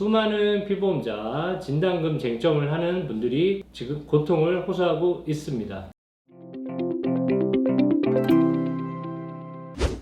수많은 피보험자 진단금 쟁점을 하는 분들이 지금 고통을 호소하고 있습니다.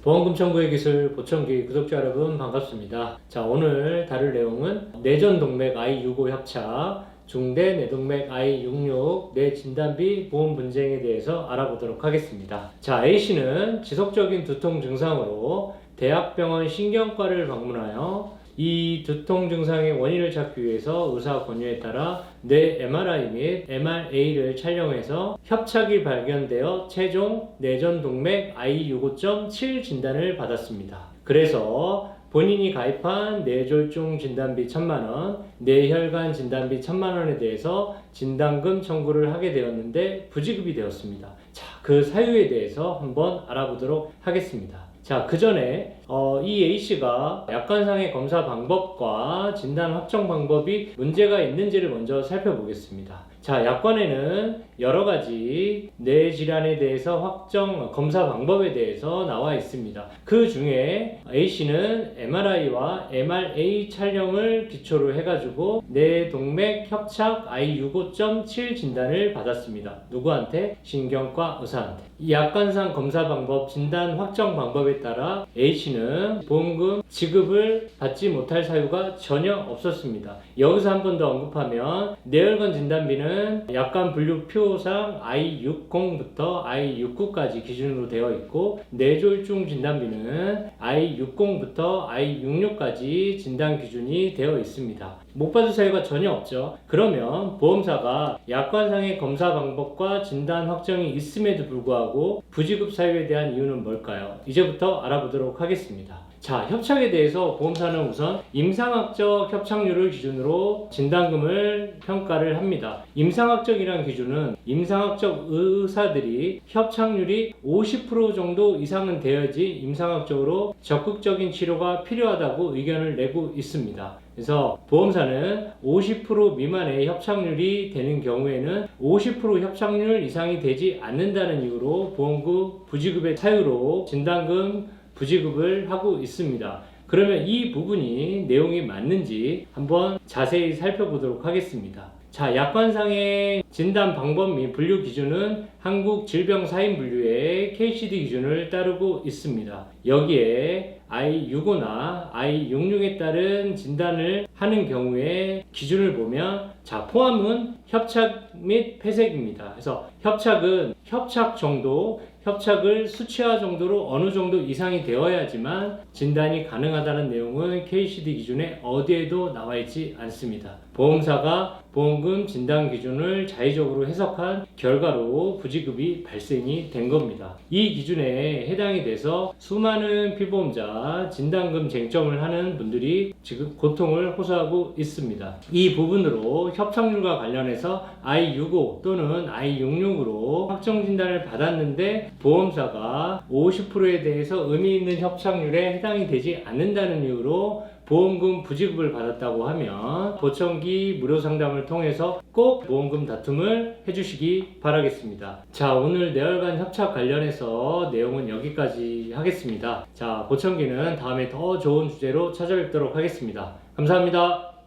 보험금 청구의 기술 보청기 구독자 여러분 반갑습니다. 자 오늘 다룰 내용은 내전 동맥 I65 협착 중대 내동맥 I66 내 진단비 보험 분쟁에 대해서 알아보도록 하겠습니다. 자 A씨는 지속적인 두통 증상으로 대학병원 신경과를 방문하여 이 두통 증상의 원인을 찾기 위해서 의사 권유에 따라 뇌 MRI 및 MRA를 촬영해서 협착이 발견되어 최종 내전 동맥 I65.7 진단을 받았습니다. 그래서 본인이 가입한 뇌졸중 진단비 1000만원, 뇌혈관 진단비 1000만원에 대해서 진단금 청구를 하게 되었는데 부지급이 되었습니다. 자, 그 사유에 대해서 한번 알아보도록 하겠습니다. 자, 그 전에 어, 이 A씨가 약관상의 검사 방법과 진단 확정 방법이 문제가 있는지를 먼저 살펴보겠습니다. 자, 약관에는 여러 가지 뇌 질환에 대해서 확정 검사 방법에 대해서 나와 있습니다. 그 중에 A씨는 MRI와 MRA 촬영을 기초로 해가지고 뇌 동맥 협착 I65.7 진단을 받았습니다. 누구한테? 신경과 의사한테. 이 약관상 검사 방법, 진단 확정 방법에 따라 A씨는 보험금 지급을 받지 못할 사유가 전혀 없었습니다. 여기서 한 번 더 언급하면 뇌혈관 진단비는 약관 분류표 상 I60부터 I69까지 기준으로 되어 있고 뇌졸중 진단비는 I60부터 I66까지 진단 기준이 되어 있습니다. 못 받을 사유가 전혀 없죠. 그러면 보험사가 약관상의 검사 방법과 진단 확정이 있음에도 불구하고 부지급 사유에 대한 이유는 뭘까요? 이제부터 알아보도록 하겠습니다. 자, 협착에 대해서 보험사는 우선 임상학적 협착률을 기준으로 진단금을 평가를 합니다. 임상학적이라는 기준은 임상학적 의사들이 협착률이 50% 정도 이상은 되어야지 임상학적으로 적극적인 치료가 필요하다고 의견을 내고 있습니다. 그래서 보험사는 50% 미만의 협착률이 되는 경우에는 50% 협착률 이상이 되지 않는다는 이유로 보험금 부지급의 사유로 진단금 부지급을 하고 있습니다. 그러면 이 부분이 내용이 맞는지 한번 자세히 살펴보도록 하겠습니다. 자, 약관상의 진단 방법 및 분류 기준은 한국 질병 사인 분류의 KCD 기준을 따르고 있습니다. 여기에 I65나 I66에 따른 진단을 하는 경우에 기준을 보면 자, 포함은 협착 및 폐색입니다. 그래서 협착은 협착 정도, 협착을 수치화 정도로 어느 정도 이상이 되어야지만 진단이 가능하다는 내용은 KCD 기준에 어디에도 나와 있지 않습니다. 보험사가 보험금 진단 기준을 자의적으로 해석한 결과로 부지급이 발생이 된 겁니다. 이 기준에 해당이 돼서 수많은 피보험자 진단금 쟁점을 하는 분들이 지금 고통을 호소하고 있습니다. 이 부분으로 협착률과 관련해서 I65 또는 I66으로 확정 진단을 받았는데 보험사가 50%에 대해서 의미 있는 협착률에 해당이 되지 않는다는 이유로 보험금 부지급을 받았다고 하면 보청기 무료 상담을 통해서 꼭 보험금 다툼을 해주시기 바라겠습니다. 자, 오늘 뇌혈관 협착 관련해서 내용은 여기까지 하겠습니다. 자, 보청기는 다음에 더 좋은 주제로 찾아뵙도록 하겠습니다. 감사합니다.